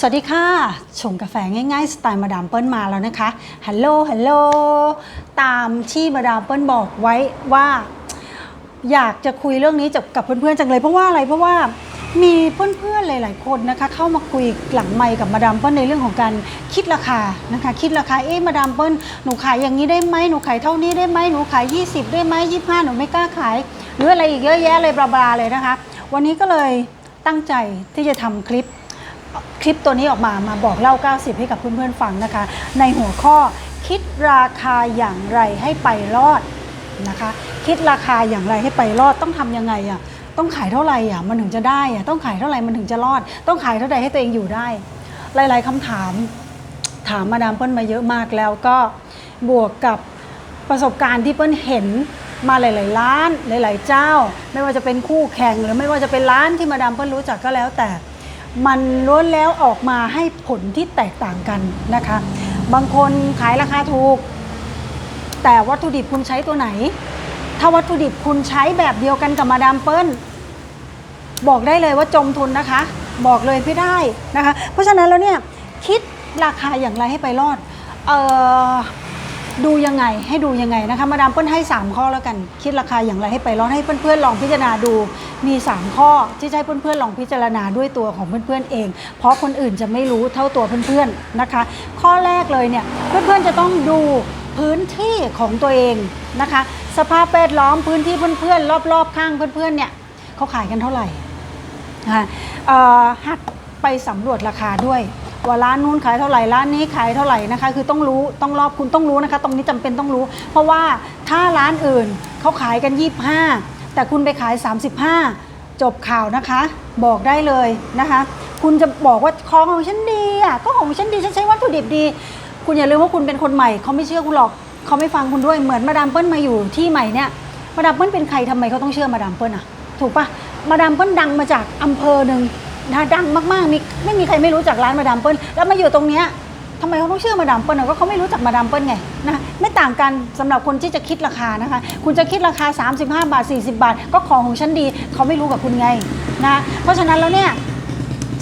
สวัสดีค่ะ ชงกาแฟง่ายๆ สไตล์มาดามเปิ้ลมาแล้วนะคะ ฮัลโหล ฮัลโหล ตามที่มาดามเปิ้ลบอกไว้ว่า อยากจะคุยเรื่องนี้กับเพื่อนๆจังเลยเพราะว่าอะไรเพราะว่ามีเพื่อนๆหลาย ๆ คนนะคะเข้ามาคุยหลังไมค์กับมาดามเปิ้ลในเรื่องของการคิดราคานะคะ คิดราคาเอ๊ะมาดามเปิ้ลหนูขายอย่างนี้ได้ไหมหนูขายเท่านี้ได้ไหมหนูขาย 20 ได้ไหม25 หนูไม่กล้าขาย หรืออะไรอีกเยอะแยะเลยบลาๆเลยนะคะ วันนี้ก็เลยตั้งใจที่จะทำคลิป คลิปตัวนี้ออกมามาบอกเล่า 90 ให้กับเพื่อนๆฟังนะคะ ในหัวข้อคิดราคาอย่างไรให้ไปรอดนะคะ คิดราคาอย่างไรให้ไปรอดต้องทำยังไงอะต้องขายเท่าไหร่อะมันถึงจะได้อะต้องขายเท่าไหร่มันถึงจะรอด ต้องขายเท่าไหร่ให้ตัวเองอยู่ได้ หลาย ๆคำถามถามมาดามเปิ้ลมาเยอะมากแล้วก็บวกกับประสบการณ์ที่เปิ้ลเห็นมาหลาย ๆ ร้านหลาย ๆ เจ้า ไม่ว่าจะเป็นคู่แข่งหรือไม่ว่าจะเป็นร้านที่มาดามเปิ้ลรู้จักก็แล้วแต่ มันล้วนแล้วออกมาให้ผลที่แตกต่างกันนะคะ บางคนขายราคาถูก แต่วัตถุดิบคุณใช้ตัวไหน ถ้าวัตถุดิบคุณใช้แบบเดียวกันกับมาดามเปิ้ลบอกได้เลยว่าจมทุนนะคะ บอกเลยไม่ได้นะคะ เพราะฉะนั้นแล้วเนี่ยคิดราคาอย่างไรให้ไปรอด เอ่อ ดูยังไงให้ดูยังไงนะคะมาดามเปิ้ลให้ 3 ข้อแล้วกัน คิดราคาอย่างไรให้ไปรอดให้เพื่อนๆลองพิจารณาดูมี 3 ข้อที่ให้เพื่อนๆลองพิจารณาด้วยตัวของเพื่อนๆเอง เพราะคนอื่นจะไม่รู้เท่าตัวเพื่อนๆนะคะ ข้อแรกเลยเนี่ยเพื่อนๆจะต้องดูพื้นที่ของตัวเองนะคะ สภาพแวดล้อมพื้นที่เพื่อนๆรอบๆข้างเพื่อนๆเนี่ยเขาขายกันเท่าไหร่นะคะเอ่อหัดไปสำรวจราคาด้วย ว่าร้านนู้นขายเท่าไหร่ร้านนี้ขายเท่าไหร่นะคะ คือต้องรู้ต้องรอบคุณต้องรู้นะคะ ตรงนี้จำเป็นต้องรู้ เพราะว่าถ้าร้านอื่นเขาขายกัน 25 แต่คุณไปขาย 35 จบข่าวนะคะ บอกได้เลยนะคะ คุณจะบอกว่าของของฉันดีอะก็ของฉันดีฉันใช้วัตถุดิบดี คุณอย่าลืมว่าคุณเป็นคนใหม่เขาไม่เชื่อคุณหรอกเขาไม่ฟังคุณด้วยเหมือนมาดามเปิ้ลมาอยู่ที่ใหม่เนี่ยมาดามเปิ้ลเป็นใครทำไมเขาต้องเชื่อมาดามเปิ้ลอะถูกปะมาดามเปิ้ลดังมาจากอำเภอหนึ่ง ดังมากๆมีไม่มีใครไม่รู้จักร้านมาดามเปิ้ลแล้วมาอยู่ตรงเนี้ยทำไมเขาต้องเชื่อมาดามเปิ้ลอะก็เขาไม่รู้จักมาดามเปิ้ลไงนะไม่ต่างกันสำหรับคนที่จะคิดราคานะคะ คุณจะคิดราคา 35 บาท 40 บาท ก็ของของฉันดี เขาไม่รู้กับคุณไงนะเพราะฉะนั้นแล้วเนี่ย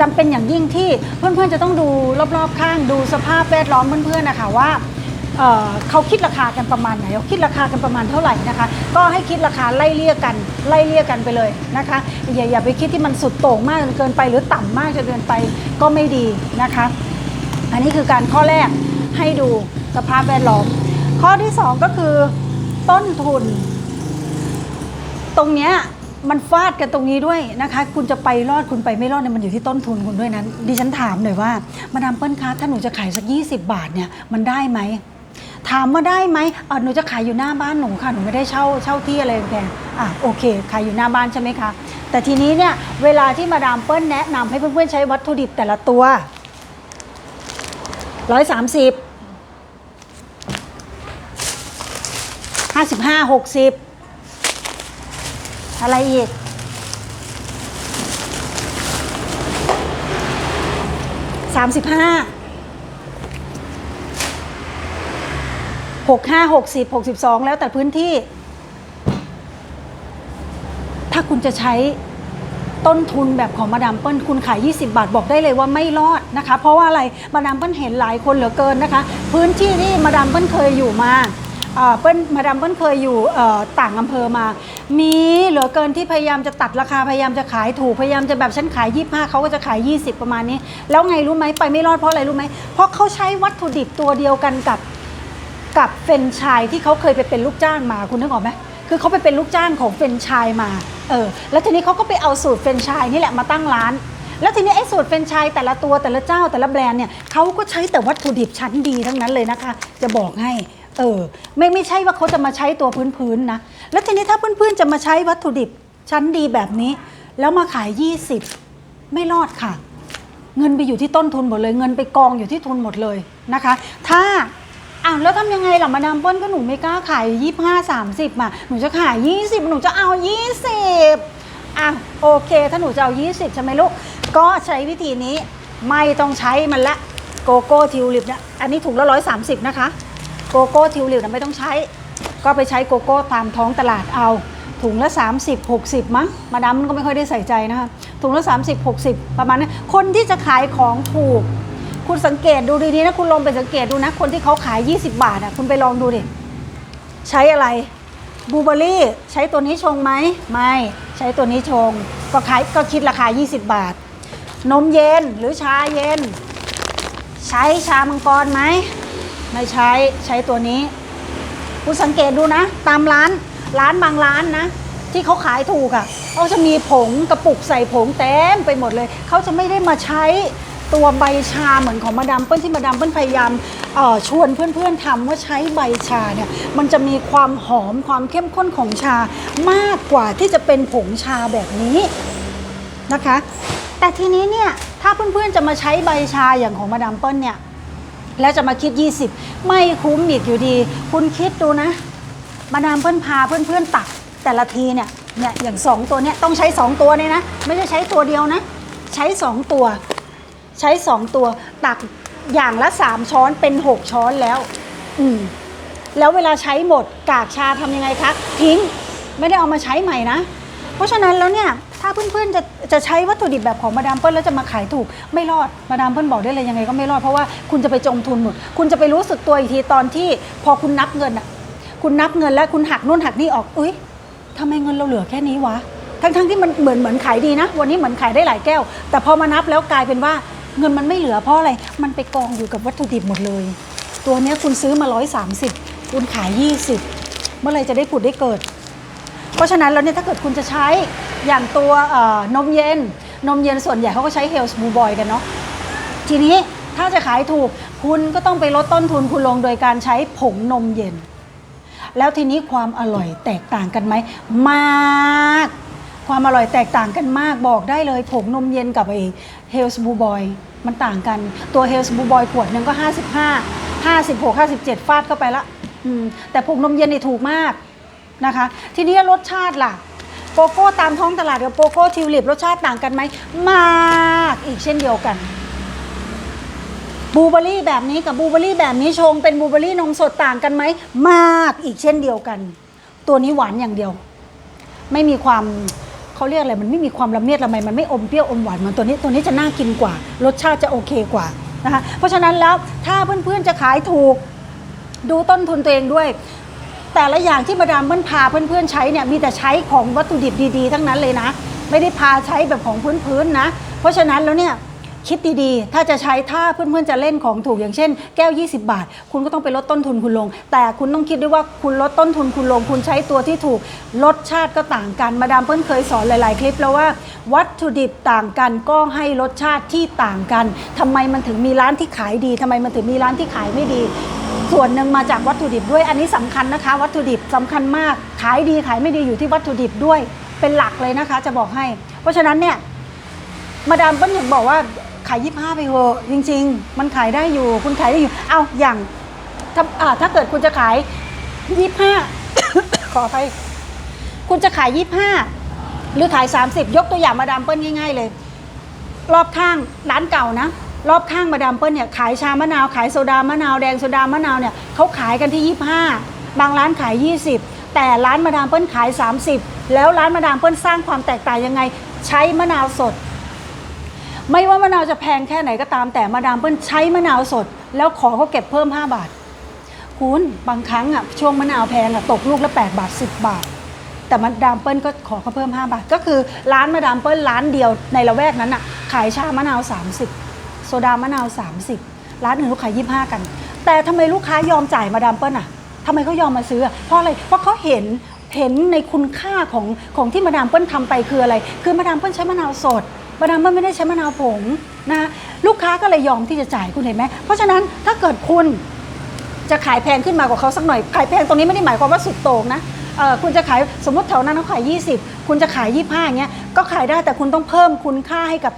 จำเป็นอย่างยิ่งที่เพื่อนๆจะต้องดูรอบๆข้างดูสภาพแวดล้อมเพื่อนๆนะคะว่า เอ่อเขาคิดราคากันประมาณไหนเขาคิดราคากันประมาณเท่าไหร่นะคะ ก็ให้คิดราคาไล่เลี่ยกันไล่เลี่ยกันไปเลยนะคะอย่าอย่าไปคิดที่มันสุดโต่งมากจนเกินไป หรือต่ำมากจนเกินไปก็ไม่ดีนะคะ อันนี้คือการข้อแรกให้ดูสภาพแวดล้อมข้อที่สองก็คือต้นทุน ตรงเนี้ยมันฟาดกันตรงนี้ด้วยนะคะ คุณจะไปรอดคุณไปไม่รอดเนี่ยมันอยู่ที่ต้นทุนคุณด้วยนั้นดิฉันถามหน่อยว่า มาดามเปิ้ลคะถ้าหนูจะขายสัก 20 บาทเนี่ยมันได้ไหม ถามว่าได้ไหมเออหนูจะขายอยู่หน้าบ้านหนูค่ะหนูไม่ได้เช่าเช่าที่อะไรแกอะโอเค ขายอยู่หน้าบ้านใช่ไหมคะ แต่ทีนี้เนี่ยเวลาที่มาดามเปิ้ลแนะนำให้เพื่อนๆใช้วัตถุดิบแต่ละตัวร้อยสามสิบห้าสิบห้าหกสิบอะไรอีกสามสิบห้า หกห้าหกสิบหกสิบสองแล้วแต่พื้นที่ ถ้าคุณจะใช้ต้นทุนแบบของมาดามเปิ้ลคุณขาย 20 บาทบอกได้เลยว่าไม่รอดนะคะ เพราะว่าอะไรมาดามเปิ้ลเห็นหลายคนเหลือเกินนะคะ พื้นที่ที่มาดามเปิ้ลเคยอยู่มาอ่าเปิ้ลมาดามเปิ้ลเคยอยู่ต่างอำเภอมา มีเหลือเกินที่พยายามจะตัดราคาพยายามจะขายถูกพยายามจะแบบฉันขาย 25เขาก็จะขาย 20 ประมาณนี้ แล้วไงรู้ไหมไปไม่รอดเพราะอะไรรู้ไหมเพราะเขาใช้วัตถุดิบตัวเดียวกันกับ กับเฟนชายที่เขาเคยไปเป็นลูกจ้างมาคุณนึกออกไหมคือเขาไปเป็นลูกจ้างของเฟนชายมาเออแล้วทีนี้เขาก็ไปเอาสูตรเฟนชายนี่แหละมาตั้งร้าน แล้วทีนี้ไอ้สูตรเฟนชายแต่ละตัวแต่ละเจ้าแต่ละแบรนด์เนี่ยเขาก็ใช้แต่วัตถุดิบชั้นดีทั้งนั้นเลยนะคะ จะบอกให้เออไม่ไม่ใช่ว่าเขาจะมาใช้ตัวพื้นๆนะแล้วทีนี้ถ้าเพื่อนๆจะมาใช้วัตถุดิบชั้นดีแบบนี้ แล้วมาขาย 20 ไม่รอดค่ะ เงินไปอยู่ที่ต้นทุนหมดเลย เงินไปกองอยู่ที่ทุนหมดเลยนะคะ ถ้า อ้าวแล้วทำยังไงล่ะมาดามเปิ้ลก็หนูไม่กล้าขายยี่ห้าสามสิบมาหนูจะขายยี่สิบหนูจะเอายี่สิบอะโอเค ถ้าหนูจะเอายี่สิบใช่ไหมลูก ก็ใช้วิธีนี้ไม่ต้องใช้มันละโกโก้ทิวลิปเนี่ยอันนี้ถุงละร้อยสามสิบนะคะ โกโก้ทิวลิปนะไม่ต้องใช้ ก็ไปใช้โกโก้ตามท้องตลาดเอา ถุงละ 30 60 มั้ง มาดามมันก็ไม่ค่อยได้ใส่ใจนะคะ ถุงละ 30 60 ประมาณนั้คนที่จะขายของถูก คุณสังเกตดูดีๆนะคุณลองไปสังเกตดูนะ คนที่เขาขาย 20 บาทอะคุณไปลองดูดิ ใช้อะไรบูเบอรี่ใช้ตัวนี้ชงไหมไม่ใช้ตัวนี้ชง ก็ขายก็คิดราคา 20 บาท นมเย็นหรือชาเย็น ใช้ชามังกรไหมไม่ใช้ใช้ตัวนี้ คุณสังเกตดูนะ ตามร้านร้านบางร้านนะ ที่เขาขายถูกอะ่ะเขาจะมีผงกระปุกใส่ผงเต็มไปหมดเลย เขาจะไม่ได้มาใช้ ตัวใบชาเหมือนของมาดามเปิ้ลที่มาดามเปิ้ลพยายามชวนเพื่อนๆทำว่าใช้ใบชาเนี่ยมันจะมีความหอมความเข้มข้นของชามากกว่าที่จะเป็นผงชาแบบนี้นะคะ แต่ทีนี้เนี่ยถ้าเพื่อนๆจะมาใช้ใบชาอย่างของมาดามเปิ้ลเนี่ยแล้วจะมาคิด 20 ไม่คุ้มอีกอยู่ดี คุณคิดดูนะ มาดามเพื่อนพาเพื่อนๆตักแต่ละทีเนี่ยเนี่ยอย่าง 2 ตัวเนี่ยต้องใช้ 2 ตัวเนี่ยนะ ไม่ใช่ใช้ตัวเดียวนะ ใช้ 2 ตัว ใช้2ตัวตักอย่างละ3ช้อนเป็น6ช้อนแล้ว อืมแล้วเวลาใช้หมดกากชาทำยังไงคะ ทิ้งไม่ได้เอามาใช้ใหม่นะ เพราะฉะนั้นแล้วเนี่ย ถ้าเพื่อนๆจะจะใช้วัตถุดิบแบบของมาดามเปิ้ลแล้วจะมาขายถูก ไม่รอดมาดามเปิ้ลบอกได้เลยยังไงก็ไม่รอดเพราะว่าคุณจะไปจมทุนหมด คุณจะไปรู้สึกตัวอีกทีตอนที่พอคุณนับเงินอะ คุณนับเงินแล้วคุณหักนู่นหักนี่ออกเอ้ยทำไมเงินเราเหลือแค่นี้วะทั้งๆที่มันเหมือนเหมือนขายดีนะ วันนี้เหมือนขายได้หลายแก้ว แต่พอมานับแล้วกลายเป็นว่า เงินมันไม่เหลือเพราะอะไร มันไปกองอยู่กับวัตถุดิบหมดเลย ตัวเนี้ยคุณซื้อมา 130 คุณขาย 20 เมื่อไรจะได้ผุดได้เกิด เพราะฉะนั้นแล้วเนี่ยถ้าเกิดคุณจะใช้อย่างตัวนมเย็น นมเย็นส่วนใหญ่เขาก็ใช้เฮลส์บูบอยกันเนาะ ทีนี้ถ้าจะขายถูกคุณก็ต้องไปลดต้นทุนคุณลงโดยการใช้ผงนมเย็น แล้วทีนี้ความอร่อยแตกต่างกันไหมมาก ความอร่อยแตกต่างกันมากบอกได้เลยผงนมเย็นกับไอ้เฮลส์บูบอยมันต่างกันตัวเฮลส์บูบอยขวดหนึ่งก็ 55 56 57 ฟาดเข้าไปละแต่ผงนมเย็นนี่ถูกมากนะคะ ทีนี้รสชาติล่ะ โกโก้ตามท้องตลาดกับโกโก้ทิวลิปรสชาติต่างกันไหมมากอีกเช่นเดียวกันบูเบอร์รี่แบบนี้กับบูเบอร์รี่แบบนี้ชงเป็นบูเบอร์รี่นมสดต่างกันไหมมากอีกเช่นเดียวกัน ตัวนี้หวานอย่างเดียว ไม่มีความ เขาเรียกอะไรมันไม่มีความละเมียดละไมมันไม่อมเปรี้ยวอมหวานเหมือนตัวนี้ตัวนี้จะน่ากินกว่า รสชาติจะโอเคกว่านะคะเพราะฉะนั้นแล้วถ้าเพื่อนๆจะขายถูกดูต้นทุนตัวเองด้วย แต่ละอย่างที่มาดามเพื่อนพาเพื่อนๆใช้เนี่ยมีแต่ใช้ของวัตถุดิบดีๆ ทั้งนั้นเลยนะ ไม่ได้พาใช้แบบของพื้นๆนะ เพราะฉะนั้นแล้วเนี่ย คิดดีๆ ถ้าจะใช้ถ้าเพื่อนๆจะเล่นของถูกอย่างเช่น แก้ว 20 บาท คุณก็ต้องไปลดต้นทุนคุณลง แต่คุณต้องคิดด้วยว่าคุณลดต้นทุนคุณลง คุณใช้ตัวที่ถูกรสชาติก็ต่างกัน มาดามเปิ้ลเคยสอนหลายๆ คลิปแล้วว่า วัตถุดิบต่างกันก็ให้รสชาติที่ต่างกันทำไมมันถึงมีร้านที่ขายดีทำไมมันถึงมีร้านที่ขายไม่ดีส่วนหนึ่งมาจากวัตถุดิบด้วยอันนี้สำคัญนะคะ วัตถุดิบสำคัญมาก ขายดีขายไม่ดีอยู่ที่วัตถุดิบด้วยเป็นหลักเลยนะคะ จะบอกให้ เพราะฉะนั้นเนี่ยมาดามเปิ้ลถึงบอกว่า ขายยี่ห้าไปเถอะจริง ๆ มันขายได้อยู่ คุณขายได้อยู่ เอาอย่างถ้าอ่าถ้าเกิดคุณจะขายยี่ห้า ขอไป คุณจะขายยี่ห้าหรือขาย 30 ยกตัวอย่างมาดามเปิ้ลง่าย ๆ เลย รอบข้างร้านเก่านะ รอบข้างมาดามเปิ้ลเนี่ยขายชามะนาวขายโซดามะนาวแดงโซดามะนาวเนี่ยเขาขายกันที่ 25 บางร้านขาย 20 แต่ร้านมาดามเปิ้ลขาย 30 แล้วร้านมาดามเปิ้ลสร้างความแตกต่างยังไง ใช้มะนาวสด ไม่ว่ามะนาวจะแพงแค่ไหนก็ตามแต่มาดามเปิ้ลใช้มะนาวสด แล้วขอเขาเก็บเพิ่ม 5 บาท คุณบางครั้งอะช่วงมะนาวแพงอะตกลูกละ 8 บาท 10 บาท แต่มาดามเปิ้ลก็ขอเขาเพิ่ม 5 บาท ก็คือร้านมาดามเปิ้ลร้านเดียวในละแวกนั้นอะขายชามะนาว 30 โซดามะนาว 30 ร้านอื่นเขาขาย25 กัน แต่ทำไมลูกค้ายอมจ่ายมาดามเปิ้ลอะทำไมเขายอมมาซื้ออะเพราะอะไร เพราะเขาเห็นเห็นในคุณค่าของของที่มาดามเปิ้ลทำไปคืออะไร คือมาดามเปิ้ลใช้มะนาวสด มาดามเปิ้ลไม่ได้ใช้มะนาวผงนะลูกค้าก็เลยยอมที่จะจ่ายคุณเห็นไหมเพราะฉะนั้นถ้าเกิดคุณจะขายแพงขึ้นมากว่าเขาสักหน่อย ขายแพงตรงนี้ไม่ได้หมายความว่าสุดโต่งนะคุณจะขายสมมติแถวนั้นเขาขาย 20 คุณจะขาย 25อย่างเงี้ยก็ขายได้แต่คุณต้องเพิ่มคุณค่าให้กับ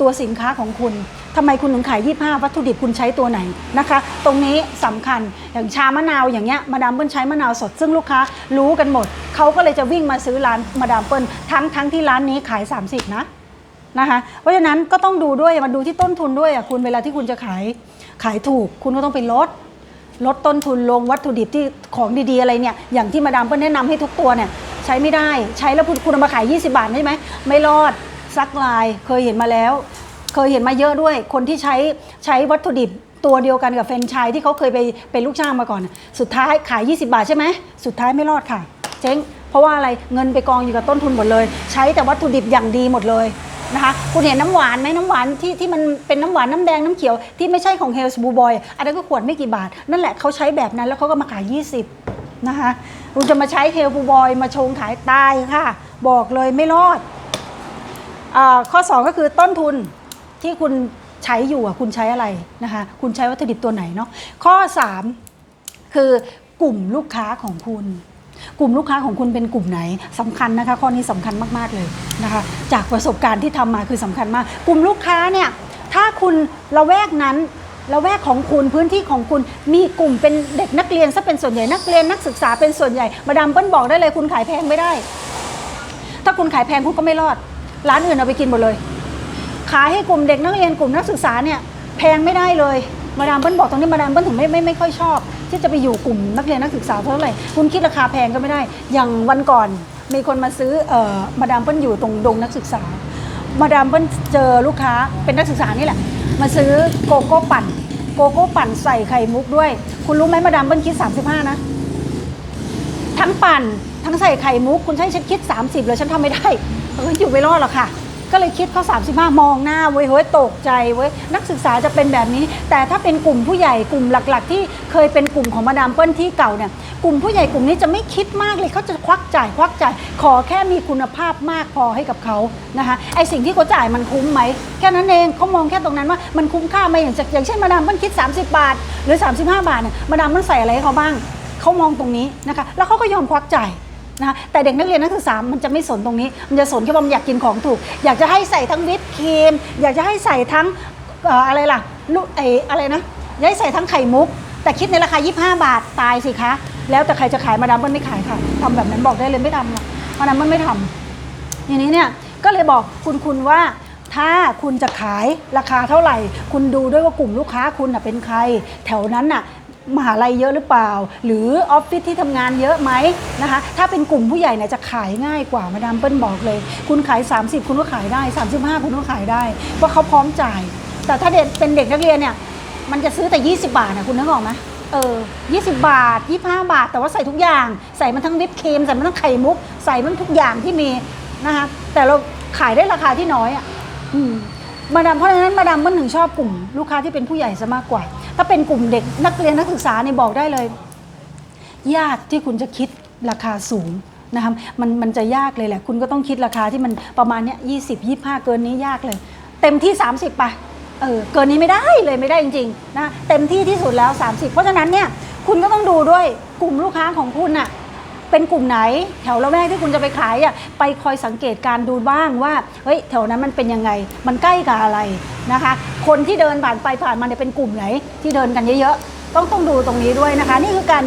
ตัวสินค้าของคุณทำไมคุณถึงขาย 25 วัตถุดิบคุณใช้ตัวไหนนะคะ ตรงนี้สำคัญอย่างชามะนาวอย่างเงี้ยมาดามเปิ้ลใช้มะนาวสดซึ่งลูกค้ารู้กันหมด เขาก็เลยจะวิ่งมาซื้อร้านมาดามเปิ้ลทั้งทั้งที่ร้านนี้ขาย 30 นะ นะคะ เพราะฉะนั้นก็ต้องดูด้วยมาดูที่ต้นทุนด้วยอะคุณเวลาที่คุณจะขายขายถูก คุณก็ต้องไปลด ลดต้นทุนลงวัตถุดิบที่ของดีๆอะไรเนี่ยอย่างที่มาดามเปิ้ลแนะนำให้ทุกตัวเนี่ยใช้ไม่ได้ใช้แล้วคุณคุณเอามาขาย 20 บาทใช่ไหมไม่รอดซักลายเคยเห็นมาแล้ว เคยเห็นมาเยอะด้วย คนที่ใช้ใช้วัตถุดิบตัวเดียวกันกับแฟนชายที่เขาเคยไปเป็นลูกจ้างมาก่อน สุดท้ายขาย 20 บาทใช่ไหมสุดท้ายไม่รอดค่ะ เจ๊งเพราะว่าอะไรเงินไปกองอยู่กับต้นทุนหมดเลย ใช้แต่วัตถุดิบอย่างดีหมดเลย นะคะ คุณเห็นน้ำหวานไหมน้ำหวานที่ที่มันเป็นน้ำหวานน้ำแดงน้ำเขียวที่ไม่ใช่ของเฮลส์บูบอยอันนั้นก็ขวดไม่กี่บาท นั่นแหละเขาใช้แบบนั้นแล้วเขาก็มาขาย 20 นะคะ คุณจะมาใช้เฮลบูบอยมาชงขายตายค่ะ บอกเลยไม่รอดอข้อ 2 ก็คือต้นทุนที่คุณใช้อยู่อะคุณใช้อะไรนะคะ คุณใช้วัตถุดิบตัวไหนเนาะข้อ 3 คือกลุ่มลูกค้าของคุณ กลุ่มลูกค้าของคุณเป็นกลุ่มไหนสำคัญนะคะ ข้อนี้สำคัญมากๆเลยนะคะ จากประสบการณ์ที่ทำมาคือสำคัญมาก กลุ่มลูกค้าเนี่ยถ้าคุณละแวกนั้นละแวกของคุณพื้นที่ของคุณมีกลุ่มเป็นเด็กนักเรียนซะเป็นส่วนใหญ่นักเรียนนักศึกษาเป็นส่วนใหญ่มาดามเปิ้ลบอกได้เลยคุณขายแพงไม่ได้ ถ้าคุณขายแพงคุณก็ไม่รอด ร้านอื่นเอาไปกินหมดเลย ขายให้กลุ่มเด็กนักเรียนกลุ่มนักศึกษาเนี่ยแพงไม่ได้เลย มาดามเปิ้ลบอกตรงนี้มาดามเปิ้ลถึงไม่ไม่ไม่ค่อยชอบ ที่จะไปอยู่กลุ่มนักเรียนนักศึกษาเท่าไหร่ คุณคิดราคาแพงก็ไม่ได้ อย่างวันก่อนมีคนมาซื้อเอ่อมาดามเปิ้ลอยู่ตรงดงนักศึกษา มาดามเปิ้ลเจอลูกค้าเป็นนักศึกษานี่แหละ มาซื้อโกโก้ปั่น โกโก้ปั่นใส่ไข่มุกด้วย คุณรู้ไหมมาดามเปิ้ลคิด 35 นะ ทั้งปั่นทั้งใส่ไข่มุกคุณใช้ฉันคิด 30เลยฉันทำไม่ได้เอออยู่ไม่รอดหรอกค่ะ ก็เลยคิดเขา35 มองหน้าเว้ยเฮ้ยตกใจเว้ยนักศึกษาจะเป็นแบบนี้ แต่ถ้าเป็นกลุ่มผู้ใหญ่กลุ่มหลัก ๆ ที่เคยเป็นกลุ่มของมาดามเปิ้ลที่เก่าเนี่ยกลุ่มผู้ใหญ่กลุ่มนี้จะไม่คิดมากเลยเขาจะควักจ่ายควักจ่ายขอแค่มีคุณภาพมากพอให้กับเขานะคะไอสิ่งที่เขาจ่ายมันคุ้มไหมแค่นั้นเองเขามองแค่ตรงนั้นว่ามันคุ้มค่าไหมอย่างอย่างเช่นมาดามเปิ้ลคิด 30 บาท หรือ 35 บาทเนี่ยมาดามเปิ้ลใส่อะไรให้เขาบ้างเขามองตรงนี้นะคะแล้วเขาก็ยอมควักจ่าย นะคะแต่เด็กนักเรียนนักศึกษามันจะไม่สนตรงนี้ มันจะสนแค่ว่ามันอยากกินของถูก อยากจะให้ใส่ทั้งวิปครีม อยากจะให้ใส่ทั้งเอ่ออะไรล่ะลูกไออะไรนะอยากให้ใส่ทั้งไข่มุก แต่คิดในราคา 25 บาทตายสิคะ แล้วแต่ใครจะขายมาดามเปิ้ลไม่ขายค่ะทำแบบนั้นบอกได้เลยไม่ทำหรอกมาดามเปิ้ลไม่ทำ ทีนี้เนี่ยก็เลยบอกคุณคุณว่าถ้าคุณจะขายราคาเท่าไหร่ คุณดูด้วยว่ากลุ่มลูกค้าคุณน่ะเป็นใคร แถวนั้นน่ะ มหาลัยเยอะหรือเปล่า หรือออฟฟิศที่ทำงานเยอะไหมนะคะ ถ้าเป็นกลุ่มผู้ใหญ่เนี่ยจะขายง่ายกว่ามาดามเปิ้ลบอกเลย คุณขาย 30 คุณก็ขายได้ 35 คุณก็ขายได้ เพราะเขาพร้อมจ่าย แต่ถ้าเด็กเป็นเด็กนักเรียนเนี่ย มันจะซื้อแต่ 20 บาทนะคุณนึกออกไหมเออ20 บาท 25 บาท แต่ว่าใส่ทุกอย่าง ใส่มันทั้งวิปครีม ใส่มันทั้งไข่มุก ใส่มันทุกอย่างที่มีนะคะ แต่เราขายได้ราคาที่น้อยอะ อืม มาดามเพราะฉะนั้นมาดามมันถึงชอบกลุ่มลูกค้าที่เป็นผู้ใหญ่ซะมากกว่า ถ้าเป็นกลุ่มเด็กนักเรียนนักศึกษาเนี่ยบอกได้เลย ยากที่คุณจะคิดราคาสูงนะคะมันมันจะยากเลยแหละ คุณก็ต้องคิดราคาที่มันประมาณเนี้ยยี่สิบยี่ห้าเกินนี้ยากเลย เต็มที่ 30ไปเออเกินนี้ไม่ได้เลยไม่ได้จริงๆนะเต็มที่ที่สุดแล้ว 30 เพราะฉะนั้นเนี่ยคุณก็ต้องดูด้วยกลุ่มลูกค้าของคุณน่ะ เป็นกลุ่มไหน แถวละแวกที่คุณจะไปขายอะไปคอยสังเกตการดูบ้างว่าเฮ้ยแถวนั้นมันเป็นยังไง มันใกล้กับอะไรนะคะ คนที่เดินผ่านไปผ่านมาเนี่ยเป็นกลุ่มไหน ที่เดินกันเยอะๆต้องต้องดูตรงนี้ด้วยนะคะ นี่คือการ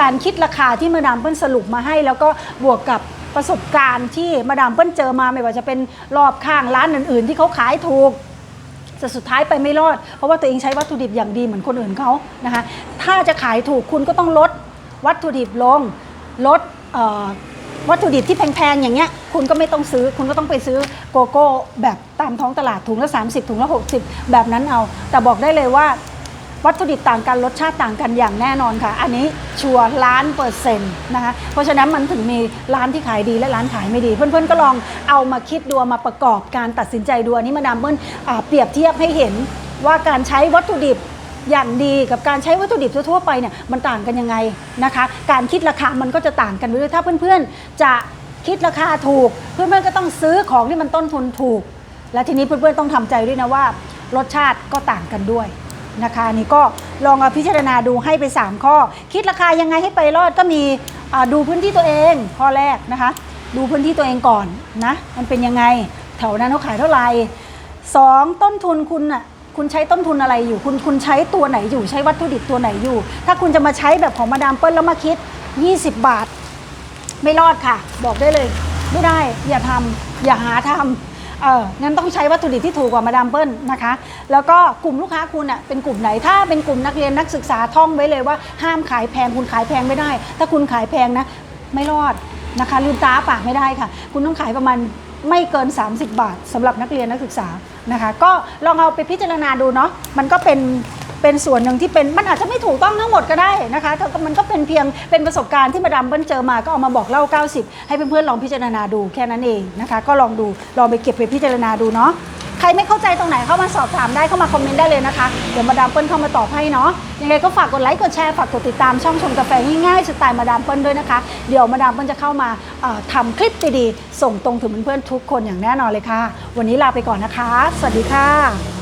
การคิดราคาที่มาดามเปิ้ลสรุปมาให้ แล้วก็บวกกับประสบการณ์ที่มาดามเปิ้ลเจอมาไม่ว่าจะเป็นรอบข้างร้านอื่นๆ ที่เขาขายถูกแต่สุดท้ายไปไม่รอด เพราะว่าตัวเองใช้วัตถุดิบอย่างดีเหมือนคนอื่นเขานะคะ ถ้าจะขายถูกคุณก็ต้องลดวัตถุดิบลง ลดวัตถุดิบที่แพงๆ อย่างเงี้ย คุณก็ไม่ต้องซื้อ คุณก็ต้องไปซื้อโกโก้แบบตามท้องตลาดถุงละ 30 ถุงละ 60 แบบนั้นเอา แต่บอกได้เลยว่าวัตถุดิบต่างกันรสชาติต่างกันอย่างแน่นอนค่ะ อันนี้ชัวร์ล้านเปอร์เซ็นต์นะคะ เพราะฉะนั้นมันถึงมีร้านที่ขายดีและร้านขายไม่ดี เพื่อนๆก็ลองเอามาคิดดูมาประกอบการตัดสินใจดูอันนี้มาดามเปิ้ลอ่าเปรียบเทียบให้เห็นว่าการใช้วัตถุดิบ อย่างดีกับการใช้วัตถุดิบทั่วๆไปเนี่ยมันต่างกันยังไงนะคะ การคิดราคามันก็จะต่างกันด้วยถ้าเพื่อนๆ จะคิดราคาถูก เพื่อนๆก็ต้องซื้อของที่มันต้นทุนถูก และทีนี้เพื่อนๆต้องทำใจด้วยนะว่า รสชาติก็ต่างกันด้วยนะคะอันนี่ก็ลองเอาพิจารณาดูให้ไป 3 ข้อ คิดราคายังไงให้ไปรอดก็มีดูพื้นที่ตัวเองข้อแรกนะคะ ดูพื้นที่ตัวเองก่อนนะมันเป็นยังไงแถวนั้นเขาขายเท่าไหร่สองต้นทุนคุณอะ คุณใช้ต้นทุนอะไรอยู่ คุณคุณใช้ตัวไหนอยู่ใช้วัตถุดิบตัวไหนอยู่ ถ้าคุณจะมาใช้แบบของมาดามเปิ้ลแล้วมาคิด 20 บาท ไม่รอดค่ะ บอกได้เลย ไม่ได้ อย่าทำอย่าหาทำเอองั้นต้องใช้วัตถุดิบที่ถูกกว่ามาดามเปิ้ลนะคะ แล้วก็กลุ่มลูกค้าคุณอะเป็นกลุ่มไหน ถ้าเป็นกลุ่มนักเรียนนักศึกษาท่องไว้เลยว่า ห้ามขายแพงคุณขายแพงไม่ได้ ถ้าคุณขายแพงนะ ไม่รอดนะคะลืมตาปากไม่ได้ค่ะ คุณต้องขายประมาณ ไม่เกิน 30 บาทสำหรับนักเรียนนักศึกษานะคะ ก็ลองเอาไปพิจารณาดูเนาะมันก็เป็นเป็นส่วนหนึ่งที่เป็นมันอาจจะไม่ถูกต้องทั้งหมดก็ได้นะคะแต่มันก็เป็นเพียงเป็นประสบการณ์ที่มาดามเบิ้ลเจอมาก็เอามาบอกเล่า 90 ให้เพื่อนๆลองพิจารณาดูแค่นั้นเองนะคะ ก็ลองดูลองไปเก็บไปพิจารณาดูเนาะ รไม่เข้าใจตรงไหนเข้ามาสอบถามได้เข้ามาคอมเมนต์ได้เลยนะคะ เดี๋ยวมาดามเปิ้ลเข้ามาตอบให้เนาะยังไงก็ฝากกดไลค์กดแชร์ฝากกดติดตามช่องชมกาแฟง่ายๆสไตล์มาดามเปิ้ลด้วยนะคะ เดี๋ยวมาดามเปิ้ลจะเข้ามาเอ่อทำคลิปดีๆส่งตรงถึงเพื่อนๆทุกคนอย่างแน่นอนเลยค่ะ วันนี้ลาไปก่อนนะคะ สวัสดีค่ะ